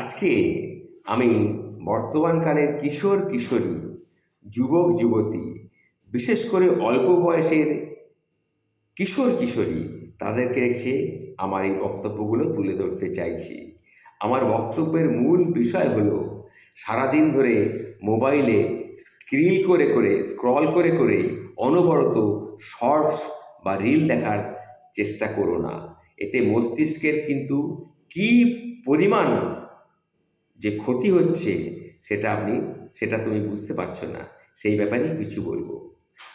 আজকে আমি বর্তমানকালের কিশোর কিশোরী, যুবক যুবতী, বিশেষ করে অল্প বয়সের কিশোর কিশোরী, তাদেরকে এসে আমার এই বক্তব্যগুলো তুলে ধরতে চাইছি। আমার বক্তব্যের মূল বিষয় হলো, সারাদিন ধরে মোবাইলে স্ক্রিল করে করে, স্ক্রল করে করে অনবরত শর্টস বা রিল দেখার চেষ্টা করো না। এতে মস্তিষ্কের কিন্তু কী পরিমাণ যে ক্ষতি হচ্ছে সেটা আপনি, সেটা তুমি বুঝতে পারছ না, সেই ব্যাপারেই কিছু বলব।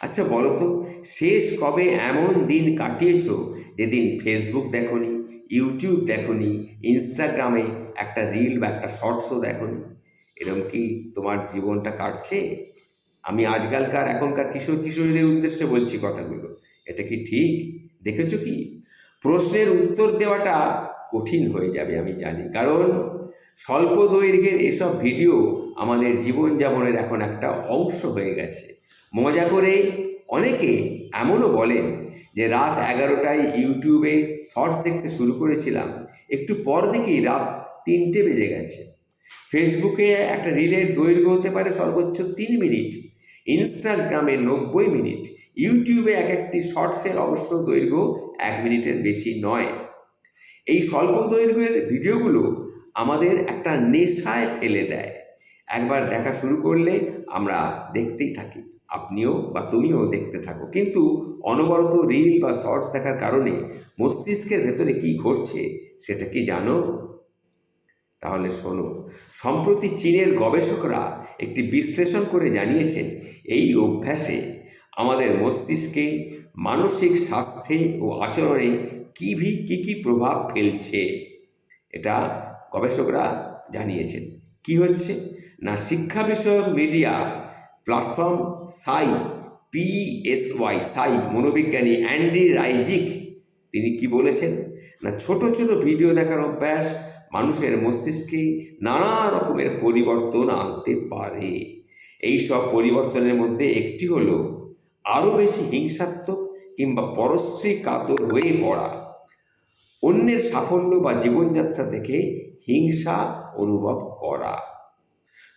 আচ্ছা বলো তো শেষ কবে এমন দিন কাটিয়েছ যেদিন ফেসবুক দেখোনি ইউটিউব দেখোনি ইনস্টাগ্রামে একটা রিল বা একটা শর্টসও দেখোনি? এরকম কি তোমার জীবনটা কাটছে? আমি আজকালকার, এখনকার কিশোর কিশোরীদের উদ্দেশ্যে বলছি কথাগুলো। এটা কি ঠিক? দেখেছ কি? প্রশ্নের উত্তর দেওয়াটা কঠিন হয়ে যাবে, আমি জানি। কারণ স্বল্প দৈর্ঘ্যের এসব ভিডিও আমাদের জীবনযাপনের এখন একটা অংশ হয়ে গেছে। মজা করে অনেকে এমনও বলেন যে রাত এগারোটায় ইউটিউবে শর্টস দেখতে শুরু করেছিলাম, একটু পর দেখেই রাত তিনটে বেজে গেছে। ফেসবুকে একটা রিলের দৈর্ঘ্য হতে পারে সর্বোচ্চ তিন মিনিট, ইনস্টাগ্রামে নব্বই মিনিট, ইউটিউবে এক একটি শর্টসের অবশ্য দৈর্ঘ্য এক মিনিটের বেশি নয়। এই স্বল্প দৈর্ঘ্যের ভিডিওগুলো আমাদের একটা নেশায় ফেলে দেয়। একবার দেখা শুরু করলে আমরা দেখতেই থাকি, আপনিও বা তুমিও দেখতে থাকো। কিন্তু অনবরত রিল বা শর্টস দেখার কারণে মস্তিষ্কের ভেতরে কি ঘটছে সেটা কি জানো? তাহলে শোনো, সম্প্রতি চীনের গবেষকরা একটি বিশ্লেষণ করে জানিয়েছেন, এই অভ্যাসে আমাদের মস্তিষ্কে মানসিক স্বাস্থ্যে ও আচরণে কী ভি, কী কী প্রভাব ফেলছে? এটা গবেষকরা জানিয়েছেন। কি হচ্ছে? না, শিক্ষা বিষয়ক মিডিয়া প্ল্যাটফর্ম সাই পিএসওয়াই সাই, মনোবিজ্ঞানী অ্যান্ডি রাইজিক, তিনি কি বলেছেন? না, ছোট ছোট ভিডিও দেখার অভ্যাস মানুষের মস্তিষ্কে নানা রকমের পরিবর্তন আনতে পারে। এই সব পরিবর্তনের মধ্যে একটি হলো আরও বেশি হিংসাত্মক কিংবা পরশ্রী কাতর হয়ে পড়া। অন্যের সাফল্য বা জীবনযাত্রা থেকে হিংসা অনুভব করা।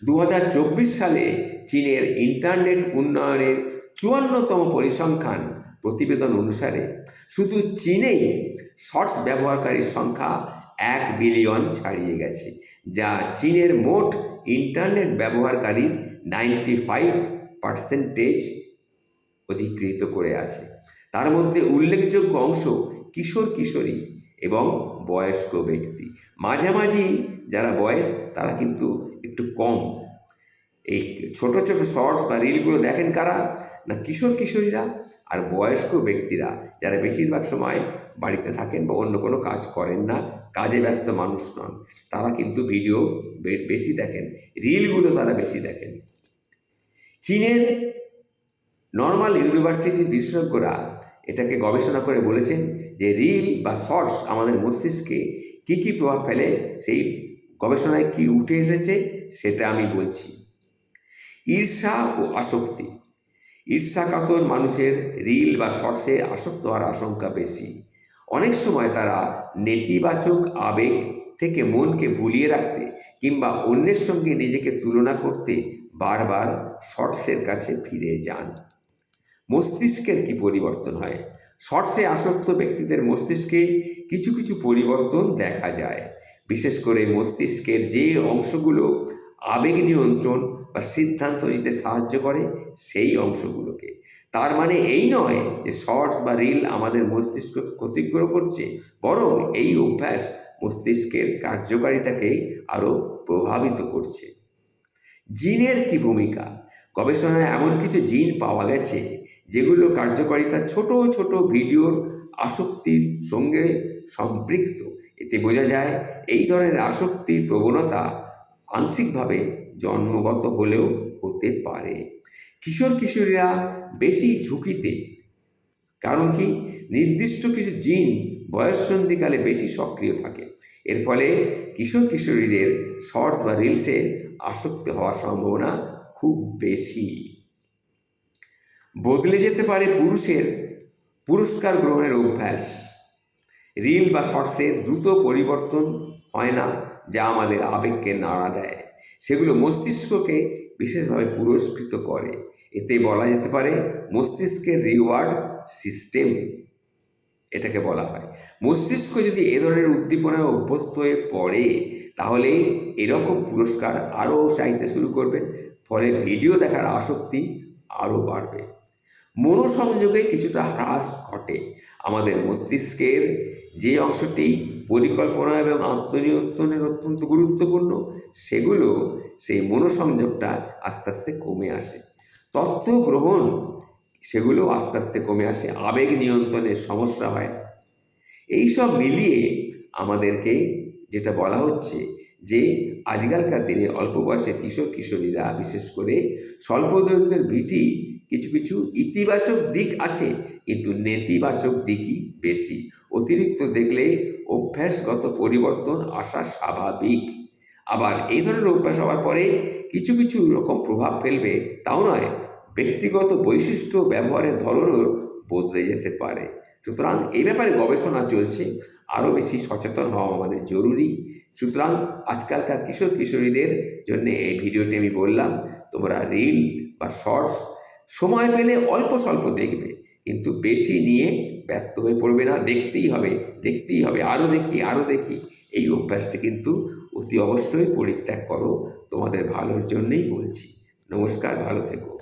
দু হাজার চব্বিশ সালে চীনের ইন্টারনেট উন্নয়নের চুয়ান্নতম পরিসংখ্যান প্রতিবেদন অনুসারে শুধু চীনেই শর্টস ব্যবহারকারীর সংখ্যা এক বিলিয়ন ছাড়িয়ে গেছে, যা চীনের মোট ইন্টারনেট ব্যবহারকারীর নাইনটি ফাইভ পার্সেন্টেজ অধিকৃত করে আছে। তার মধ্যে উল্লেখযোগ্য অংশ কিশোর কিশোরী এবং বয়স্ক ব্যক্তি। মাঝামাঝি যারা বয়স, তারা কিন্তু একটু কম। এই ছোট ছোট শর্টস বা রিলগুলো দেখেন কারা? না কিশোর কিশোরীরা আর বয়স্ক ব্যক্তিরা যারা বেশিরভাগ সময় বাড়িতে থাকেন বা অন্য কোনো কাজ করেন না, কাজে ব্যস্ত মানুষ নন, তারা কিন্তু ভিডিও বেশি দেখেন, রিলগুলো তারা বেশি দেখেন। চীনের নর্মাল ইউনিভার্সিটির বিশেষজ্ঞরা এটাকে গবেষণা করে বলেছেন যে রিল বা শর্টস আমাদের মস্তিষ্কে কী কী প্রভাব ফেলে সেই গবেষণায় কি উঠে এসেছে সেটা আমি বলছি। ঈর্ষা ও আসক্তি। ঈর্ষাকাতর মানুষের রিল বা শর্টসে আসক্ত হওয়ার আশঙ্কা বেশি। অনেক সময় তারা নেতিবাচক আবেগ থেকে মনকে ভুলিয়ে রাখতে কিংবা অন্যের সঙ্গে নিজেকে তুলনা করতে বারবার শর্টসের কাছে ফিরে যান। মস্তিষ্কের কি পরিবর্তন হয়? শর্টসে আসক্ত ব্যক্তিদের মস্তিষ্কে কিছু কিছু পরিবর্তন দেখা যায়। বিশেষ করে মস্তিষ্কের যে অংশগুলো আবেগ নিয়ন্ত্রণ বা সিদ্ধান্ত নিতে সাহায্য করে, সেই অংশগুলোকে। তার মানে এই নয় যে শর্টস বা রিল আমাদের মস্তিষ্ককে ক্ষতিগ্রহ করছে, বরং এই অভ্যাস মস্তিষ্কের কার্যকারিতাকে আরও প্রভাবিত করছে। জিনের কি ভূমিকা? গবেষণায় এমন কিছু জিন পাওয়া গেছে, যেগুলো কার্যকারিতা ছোট ছোট ভিডিওর আসক্তির সঙ্গে সম্পৃক্ত। এতে বোঝা যায়, এই ধরনের আসক্তির প্রবণতা আংশিকভাবে জন্মগত হলেও হতে পারে। কিশোর, কিশোরীরা বেশি ঝুঁকিতে, কারণ কি? নির্দিষ্ট কিছু জিন বয়ঃসন্ধিকালে বেশি সক্রিয় থাকে। এর ফলে কিশোর, কিশোরীদের শর্টস বা রিলসে আসক্ত হওয়ার সম্ভাবনা খুব বেশি। বদলে যেতে পারে পুরুষের পুরস্কার গ্রহণের অভ্যাস। রিল বা শর্টসে দ্রুত পরিবর্তন হয় না, যা আমাদের আবেগকে নাড়া দেয়। সেগুলো মস্তিষ্ককে বিশেষভাবে পুরস্কৃত করে। এতে বলা যেতে পারে মস্তিষ্কের রিওয়ার্ড সিস্টেম এটাকে বলা হয়। মস্তিষ্ক যদি এ ধরনের উদ্দীপনায় অভ্যস্ত হয়ে পড়ে, তাহলে এরকম পুরস্কার আরও চাইতে শুরু করবেন ফলে ভিডিও দেখার আসক্তি আরও বাড়বে। মনোসংযোগে কিছুটা হ্রাস ঘটে। আমাদের মস্তিষ্কের যে অংশটি পরিকল্পনা এবং আত্মনিয়ন্ত্রণের অত্যন্ত গুরুত্বপূর্ণ, সেগুলো সেই মনোসংযোগটা আস্তে আস্তে কমে আসে। তথ্য গ্রহণ সেগুলো আস্তে আস্তে কমে আসে। আবেগ নিয়ন্ত্রণের সমস্যা হয়। এই সব মিলিয়ে আমাদেরকে যেটা বলা হচ্ছে যে আজকালকার দিনে অল্প বয়সের কিশোর কিশোরীরা বিশেষ করে স্বল্প দৈর্ঘ্যের ভিটি কিছু কিছু ইতিবাচক দিক আছে, কিন্তু নেতিবাচক দিকই বেশি। অতিরিক্ত দেখলে অভ্যাসগত পরিবর্তন আসা স্বাভাবিক। আবার এই ধরনের অভ্যাস হওয়ার পরে কিছু কিছু রকম প্রভাব ফেলবে, তাও নয়, ব্যক্তিগত বৈশিষ্ট্য ব্যবহারের ধরনও বদলে যেতে পারে। সুতরাং এই ব্যাপারে গবেষণা চলছে। আরও বেশি সচেতন হওয়া আমাদের জরুরি। সুতরাং আজকালকার কিশোর কিশোরীদের জন্য এই ভিডিওটি আমি বললাম, তোমরা রিল বা শর্টস সময় পেলে অল্প স্বল্প দেখবে, কিন্তু বেশি নিয়ে ব্যস্ত হয়ে পড়বে না। দেখতেই হবে দেখতেই হবে, আরও দেখি আরও দেখি। এই অভ্যাসটি কিন্তু অতি অবশ্যই পরিত্যাগ করো। তোমাদের ভালোর জন্যই বলছি। নমস্কার, ভালো থেকো।